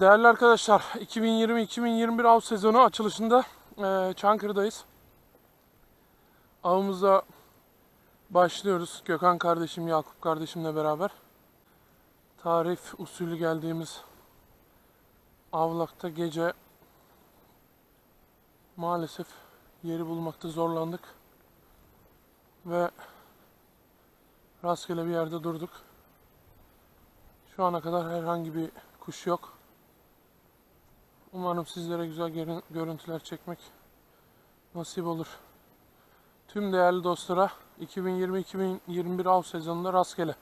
değerli arkadaşlar 2020-2021 av sezonu açılışında eee Çankırı'dayız. Avımıza başlıyoruz. Gökhan kardeşim, Yakup kardeşimle beraber. Tarif usulü geldiğimiz avlakta gece maalesef yeri bulmakta zorlandık. Ve rastgele bir yerde durduk. Şu ana kadar herhangi bir kuş yok. Umarım sizlere güzel görün- görüntüler çekmek nasip olur. Tüm değerli dostlara 2020-2021 av sezonunda rastgele.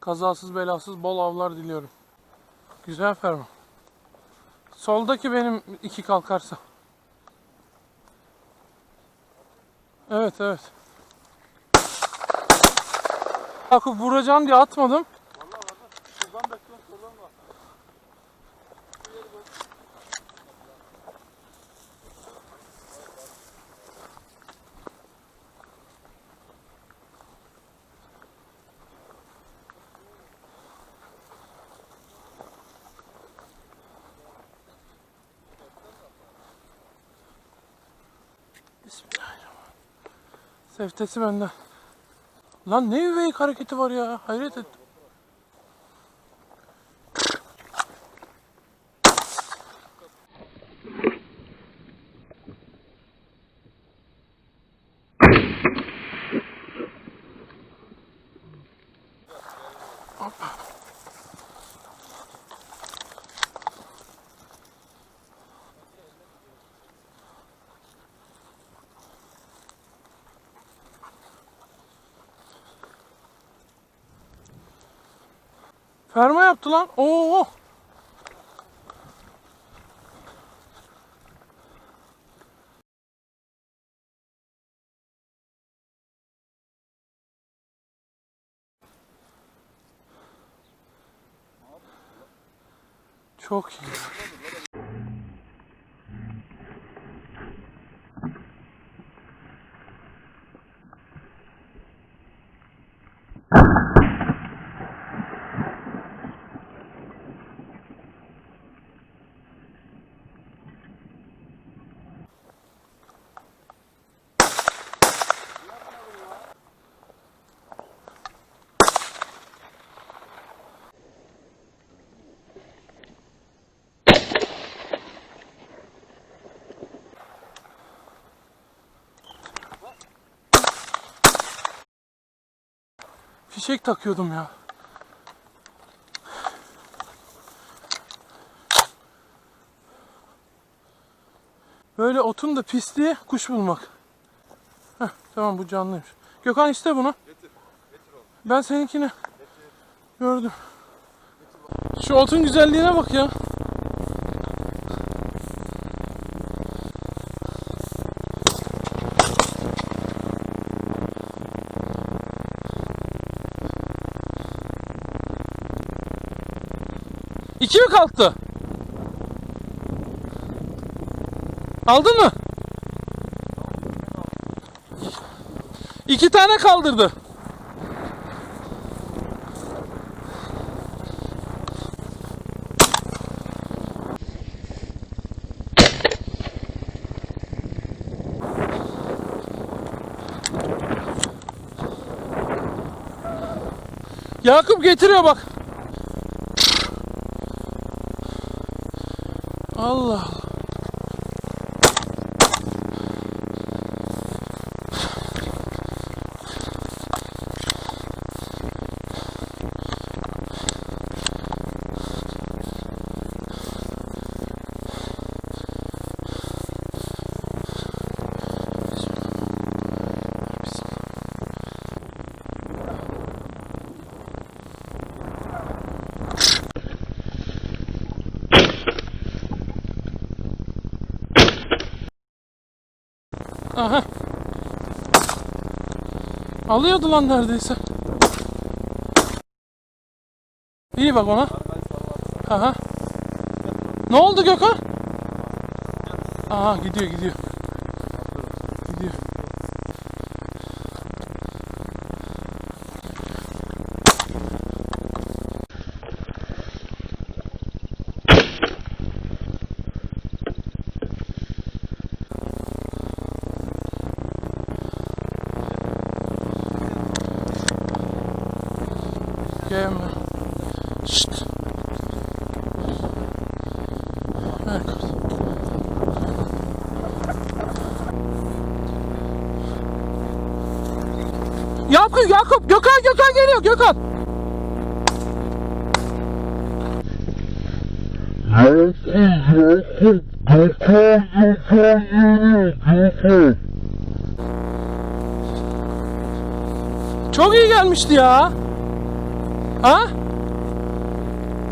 Kazasız belasız bol avlar diliyorum. Güzel ferman. Soldaki benim iki kalkarsa. Evet evet. Yakup vuracağım diye atmadım. Seftesi bende. Lan ne üveyik hareketi var ya. Hayret et. Ferma yaptı lan. Oo. Çok iyi. Fişek takıyordum ya. Böyle otun da pisliği kuş bulmak. Heh, tamam bu canlıymış. Gökhan iste bunu. Ben seninkini gördüm. Şu otun güzelliğine bak ya. İki mi kalktı? Aldın mı? İki tane kaldırdı. Yakup getiriyor bak. Aha. Alıyordu lan neredeyse. İyi bak ona. Aha. Ne oldu Gökhan? Aha gidiyor gidiyor. Yakup, Yakup, Gökhan, Gökhan geliyor, Gökhan. Çok iyi gelmişti ya. Ha?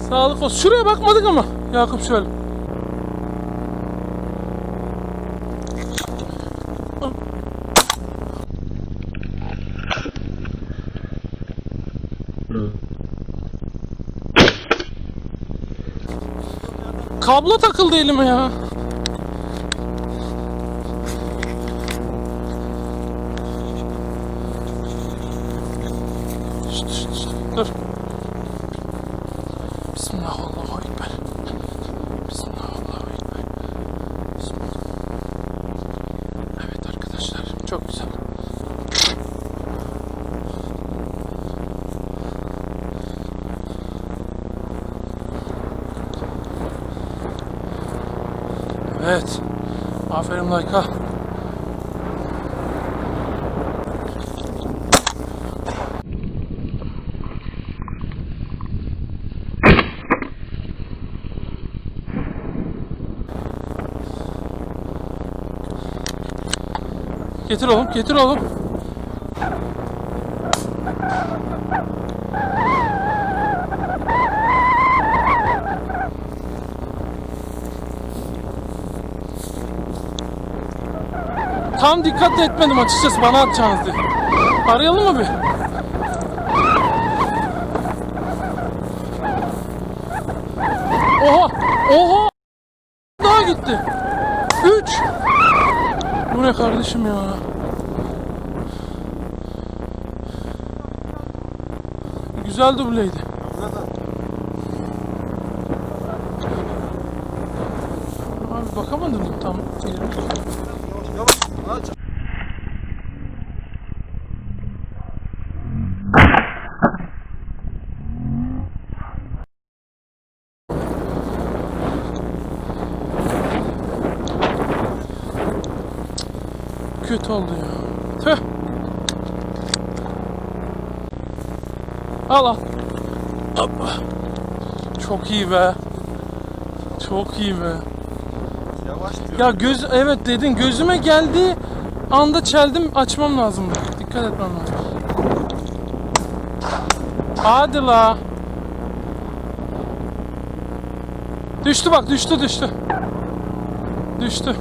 Sağlık olsun. Şuraya bakmadık ama. Yakup şöyle. Kablo takıldı elime ya. Dur. Bismillah Evet. Aferin Layka. Getir oğlum, getir oğlum. Tam dikkat etmedim açıkçası bana atacağınız diye. Arayalım mı bir? Oha! Oha! Daha gitti. 3 Bu ne kardeşim ya? Güzel dubleydi. Abi bakamadım tam. Kötü oldu ya. Tüh. Al al. Çok iyi be. Çok iyi be. Yavaş diyor. Ya göz evet dedin gözüme geldi anda çeldim açmam lazım. Dikkat etmem lazım. Hadi la. Düştü bak düştü düştü. Düştü.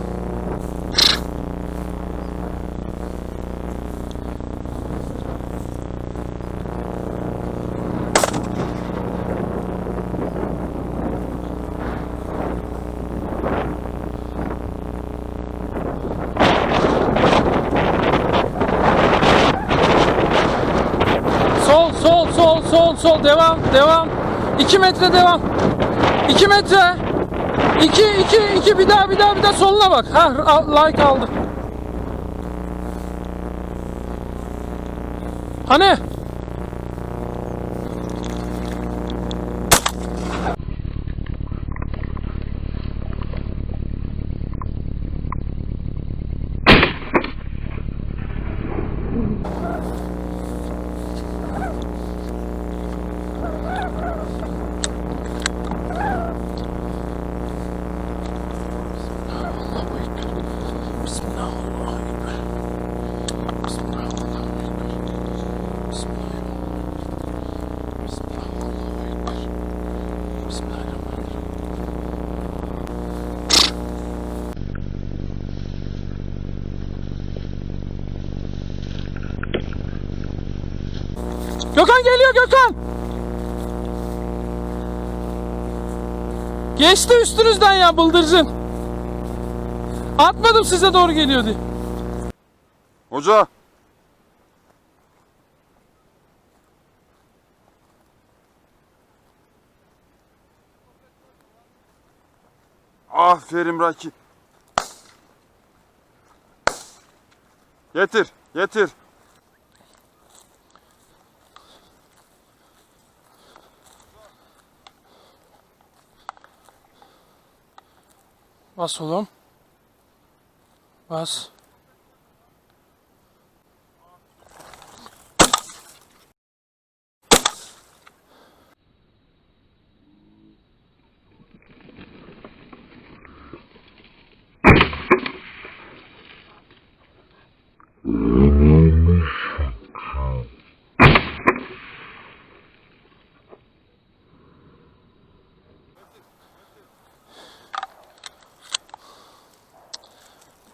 Sol sol sol devam devam. 2 metre devam. 2 metre. 2 2 2 bir daha bir daha bir daha soluna bak. Ha like aldı. Hani? Gökhan geliyor Gökhan. Geçti üstünüzden ya bıldırcın. Atmadım size doğru geliyor diye. Hoca. Aferin Raki. Getir, getir. Bas oğlum. Bas.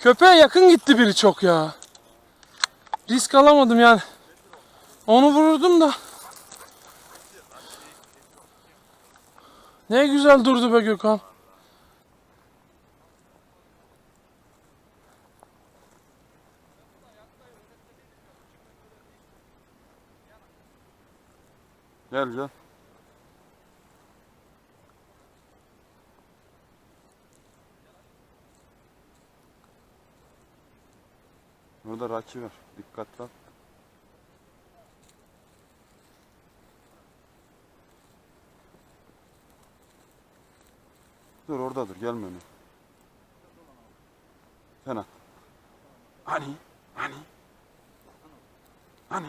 Köpeğe yakın gitti biri çok ya. Risk alamadım yani. Onu vururdum da. Ne güzel durdu be Gökhan. Gel gel. Burada Raki var. Dikkatli ol. Dur orada dur gelme öne. Sen at. Hani? Hani? Hani?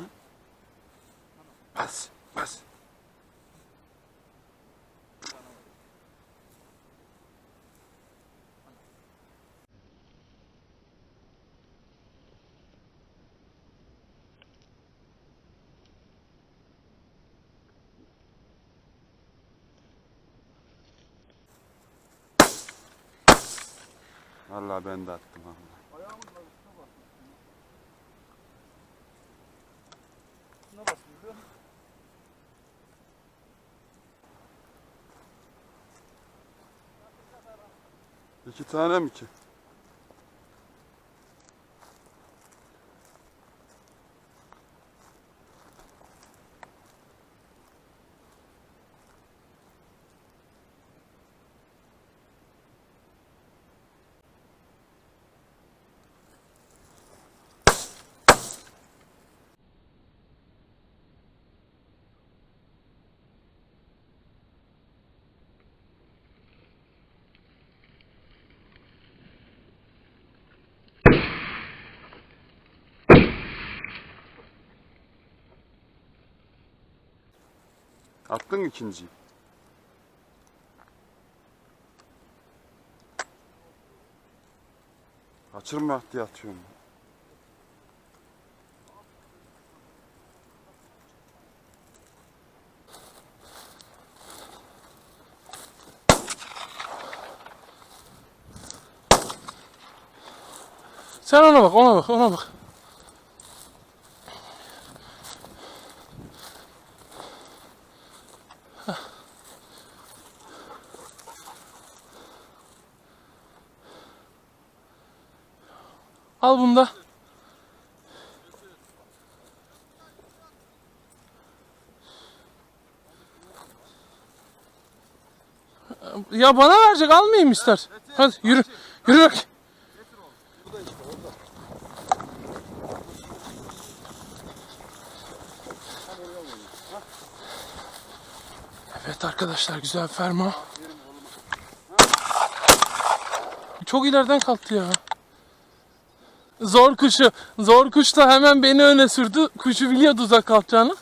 Vallahi ben de attım vallahi. İki tane mi ki? Attın ikinciyi. Kaçırma diye atıyorum. Sen ona bak, ona bak, ona bak. Hah. Al bunu da. Ya bana verecek almayayım ister. Hadi yürü. Yürü. Evet arkadaşlar güzel ferma. Çok ileriden kalktı ya. Zor kuşu. Zor kuş da hemen beni öne sürdü. Kuşu biliyordu uzak kalkacağını.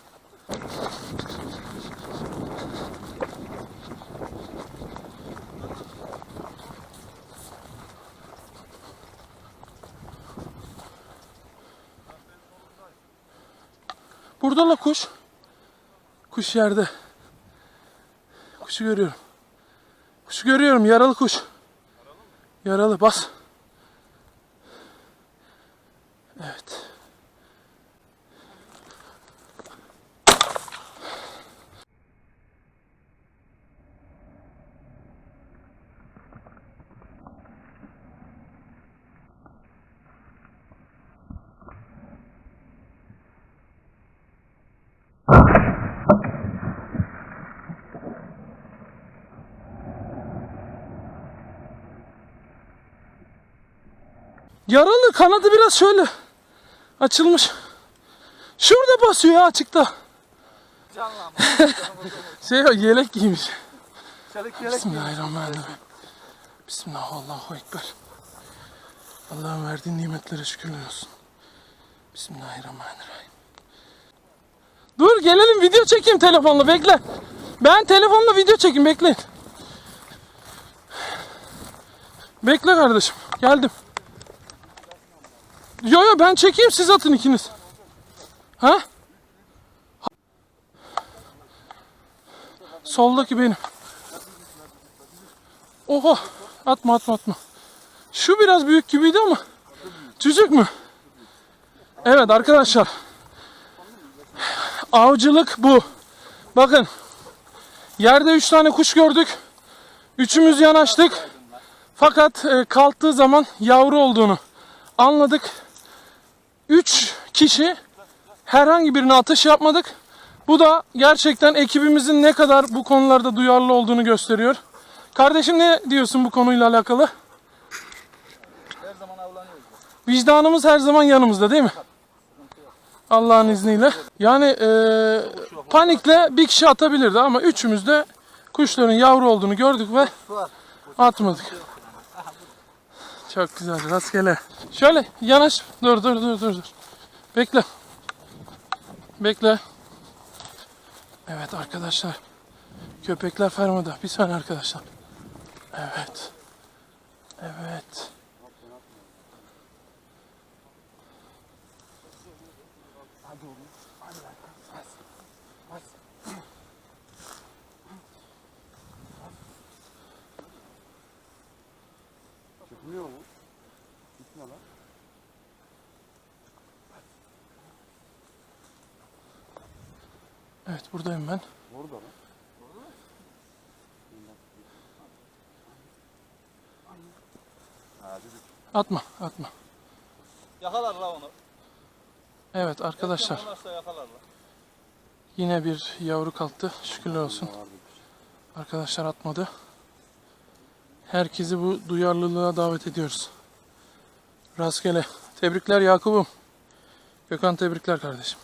Burada la kuş. Kuş yerde. Kuşu görüyorum. Kuşu görüyorum. Yaralı kuş. Yaralı. Bas. Yaralı kanadı biraz şöyle açılmış. Şurada basıyor ya açıkta. Canlanma. Şey yelek giymiş. Çelik yelek Bismillahirrahmanirrahim. Bismillah Allahu Ekber. Allah'ın verdiği nimetlere şükürler olsun. Bismillahirrahmanirrahim. Dur gelelim video çekeyim telefonla bekle. Ben telefonla video çekeyim bekle. Bekle kardeşim geldim. Yo yo ben çekeyim siz atın ikiniz. Ha? Soldaki benim. Oha atma atma atma. Şu biraz büyük gibiydi ama. Çocuk mu? Evet arkadaşlar. Avcılık bu. Bakın. Yerde üç tane kuş gördük. Üçümüz yanaştık. Fakat e, kalktığı zaman yavru olduğunu anladık. Üç kişi herhangi birine atış yapmadık. Bu da gerçekten ekibimizin ne kadar bu konularda duyarlı olduğunu gösteriyor. Kardeşim ne diyorsun bu konuyla alakalı? Her zaman avlanıyoruz. Vicdanımız her zaman yanımızda değil mi? Allah'ın izniyle. Yani e, panikle bir kişi atabilirdi ama üçümüz de kuşların yavru olduğunu gördük ve atmadık. Çok güzel rastgele. Şöyle yanaş. Dur dur dur dur. Bekle. Bekle. Evet arkadaşlar. Köpekler fermada. Bir saniye arkadaşlar. Evet. Evet. Çıkmıyor Evet buradayım ben. Orada lan. Atma atma. Yakalar la onu. Evet arkadaşlar yine bir yavru kalktı. Şükürler olsun. Arkadaşlar atmadı. Herkesi bu duyarlılığa davet ediyoruz. Rastgele. Tebrikler Yakup'um. Gökhan tebrikler kardeşim.